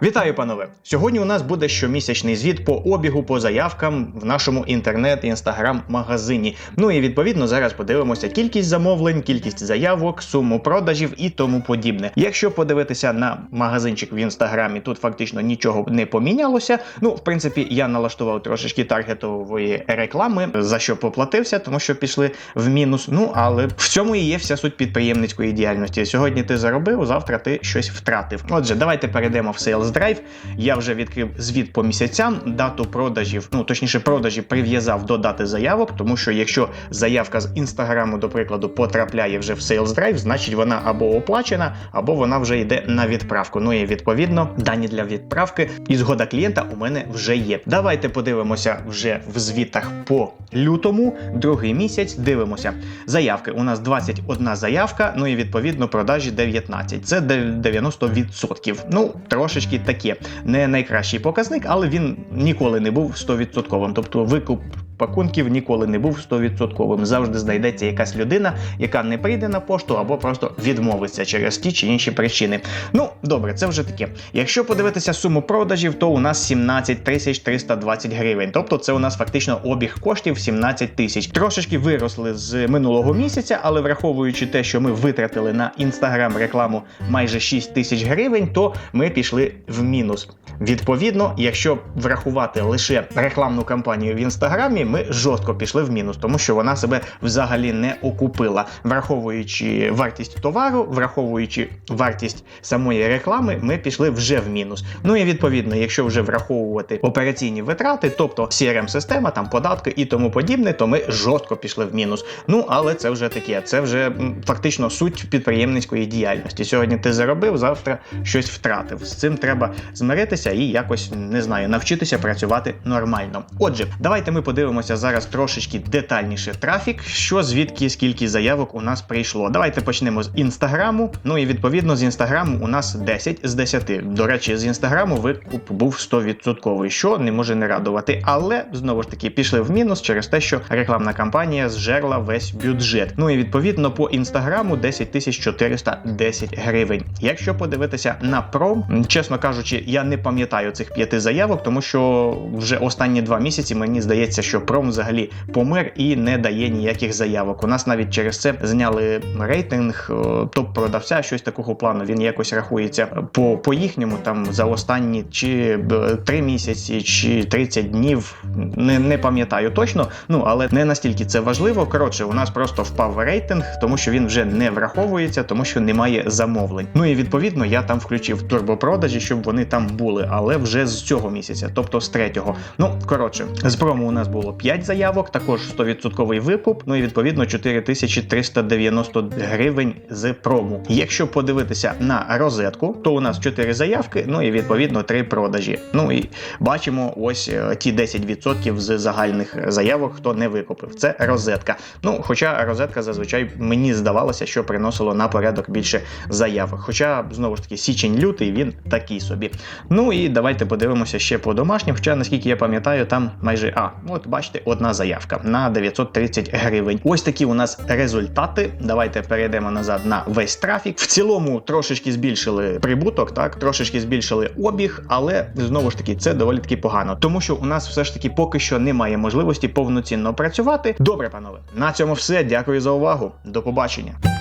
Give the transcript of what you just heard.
Вітаю, панове! Сьогодні у нас буде щомісячний звіт по обігу по заявкам в нашому інтернет-інстаграм-магазині. Ну і відповідно зараз подивимося кількість замовлень, кількість заявок, суму продажів і тому подібне. Якщо подивитися на магазинчик в інстаграмі, тут фактично нічого не помінялося. Ну, в принципі, я налаштував трошечки таргетової реклами, за що поплатився, тому що пішли в мінус. Ну але в цьому і є вся суть підприємницької діяльності. Сьогодні ти заробив, завтра ти щось втратив. Отже, давайте перейдемо в Sales Drive. Я вже відкрив звіт по місяцям, дату продажів, ну точніше, продажі прив'язав до дати заявок, тому що якщо заявка з інстаграму, до прикладу, потрапляє вже в Sales Drive, значить вона або оплачена, або вона вже йде на відправку. Ну і відповідно дані для відправки і згода клієнта у мене вже є. Давайте подивимося вже в звітах по лютому, другий місяць. Дивимося. Заявки. У нас 21 заявка, ну і відповідно продажі 19. Це 90%. Ну, трошечки таке. Не найкращий показник, але він ніколи не був 100%. Тобто викуп пакунків ніколи не був 100%. Завжди знайдеться якась людина, яка не прийде на пошту або просто відмовиться через ті чи інші причини. Ну, добре, це вже таке. Якщо подивитися суму продажів, то у нас 17 тисяч 320 гривень. Тобто це у нас фактично обіг коштів 17 тисяч. Трошечки виросли з минулого місяця, але враховуючи те, що ми витратили на інстаграм рекламу майже 6 тисяч гривень, то ми пішли в мінус. Відповідно, якщо врахувати лише рекламну кампанію в інстаграмі, ми жорстко пішли в мінус, тому що вона себе взагалі не окупила, враховуючи вартість товару, враховуючи вартість самої реклами, ми пішли вже в мінус. Ну і відповідно, якщо вже враховувати операційні витрати, тобто crm система там податки і тому подібне, то ми жорстко пішли в мінус. Ну але це вже таке, це вже фактично суть підприємницької діяльності. Сьогодні ти заробив, завтра щось втратив. З цим треба змиритися і якось не знаю, навчитися працювати нормально. Отже, давайте ми подивимося зараз трошечки детальніше трафік, що звідки скільки заявок у нас прийшло. Давайте почнемо з інстаграму. Ну і відповідно з інстаграму у нас 10 з 10. До речі, з інстаграму викуп був 100%, що не може не радувати. Але знову ж таки пішли в мінус через те, що рекламна кампанія зжерла весь бюджет. Ну і відповідно по інстаграму 10 тисяч 410 гривень. Якщо подивитися на пром, чесно кажучи, я не пам'ятаю цих п'яти заявок, тому що вже останні два місяці мені здається, що пром взагалі помер і не дає ніяких заявок. У нас навіть через це зняли рейтинг е, топ-продавця, щось такого плану. Він якось рахується по, по їхньому там за останні чи б, три місяці, чи 30 днів. Не, не пам'ятаю точно. Ну але не настільки це важливо. Коротше, у нас просто впав рейтинг, тому що він вже не враховується, тому що немає замовлень. Ну і відповідно я там включив турбопродажі, щоб вони там були, але вже з цього місяця, тобто з третього. Ну коротше, з прому у нас було 5 заявок, також 100% викуп. Ну і відповідно 4390 гривень з прому. Якщо подивитися на розетку, то у нас 4 заявки, ну і відповідно 3 продажі. Ну і бачимо ось е, ті 10% з загальних заявок, хто не викупив. Це розетка. Ну, хоча розетка зазвичай мені здавалося, що приносило на порядок більше заявок. Хоча, знову ж таки, січень-лютий він такий собі. Ну і давайте подивимося ще по домашнім. Хоча, наскільки я пам'ятаю, там майже а, от бачите, одна заявка на 930 гривень. Ось такі у нас результати. Давайте перейдемо назад на весь трафік. В цілому трошечки збільшили прибуток, так трошечки збільшили обіг, але знову ж таки це доволі таки погано, тому що у нас все ж таки поки що немає можливості повноцінно працювати. Добре, панове, на цьому все. Дякую за увагу. До побачення.